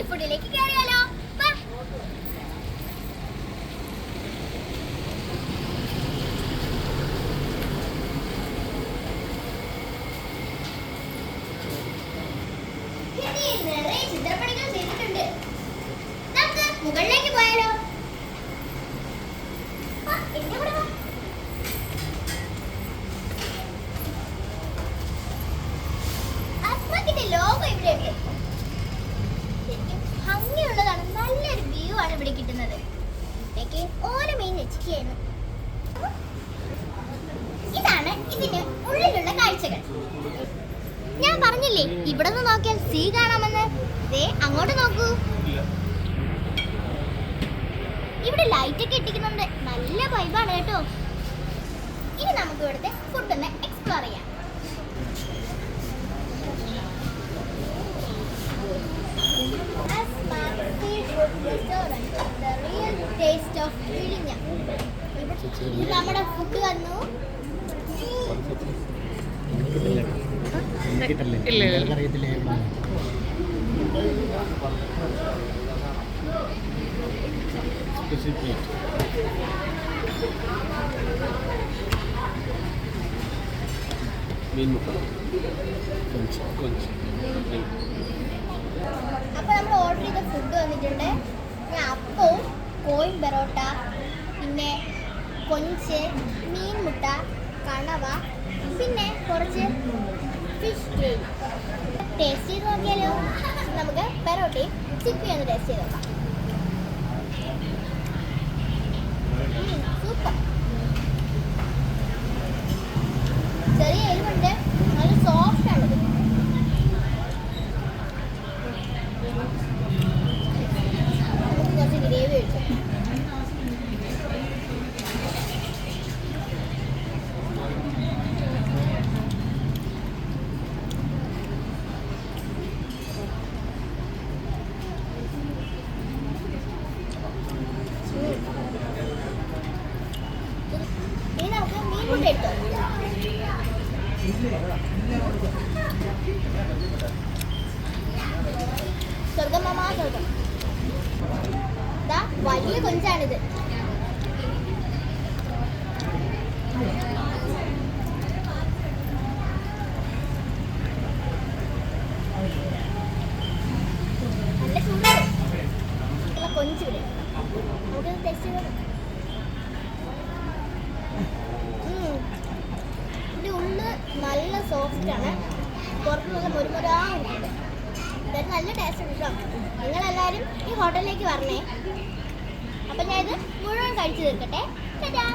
ഇനി ഫുഡിലേക്ക് കയറിയാലോ ഇതാണ് ഇതിന് ഉള്ളിലുള്ള കാഴ്ചകൾ. ഞാൻ പറഞ്ഞില്ലേ ഇവിടെ നിന്ന് നോക്കിയാൽ സീ കാണാമെന്ന്. ദേ അങ്ങോട്ട് നോക്കൂ. ഇവിടെ ലൈറ്റ് ഒക്കെ ഇട്ടിക്കുന്നുണ്ട് നല്ല വൈബാണ് കേട്ടോ. നമ്മുടെ ഫുഡ് വന്നു. ഇല്ല, മീൻ മുട്ട കൊഞ്ച് കൊഞ്ച് അപ്പോൾ നമ്മൾ ഓർഡർ ചെയ്ത ഫുഡ് വന്നിട്ടുണ്ട്. ഞാൻ അപ്പവും കോയിൻ പെറോട്ട പിന്നെ കൊഞ്ച് മീൻമുട്ട കണവ പിന്നെ കുറച്ച് ഫിഷ് ഗ്രേവി ടേസ്റ്റ് ചെയ്ത് നോക്കിയാലോ? നമുക്ക് പെറോട്ടയും ചിക്കനും ഒന്ന് ടേസ്റ്റ് ചെയ്ത് നോക്കാം. സൂപ്പർ ചെറിയ എരിവുണ്ട് നല്ല സോഫ്റ്റ് ആണ് ഇത് നമുക്ക് കുറച്ച് ഗ്രേവി ഒഴിച്ചു ഇനി നമുക്ക് മീൻ മുട്ട ഇട്ടു സ്വർഗം മാമാ സ്വർഗം വലിയ കൊഞ്ചാണിത്. നല്ല ചൂടാണ്. കൊഞ്ച് ഇവിടെ. നമുക്കത് ടെസ്റ്റ് ചെയ്ത്. നല്ല സോഫ്റ്റ് ആണ്. പുറത്ത് നല്ല മുരുമുരാറുണ്ട് ഇതൊരു നല്ല ടേസ്റ്റ് കേട്ടോ നിങ്ങളെല്ലാവരും ഈ ഹോട്ടലിലേക്ക് വരണേ. അപ്പം ഞാനിത് മുഴുവൻ കഴിച്ചു തീർക്കട്ടെ. ടാറ്റാ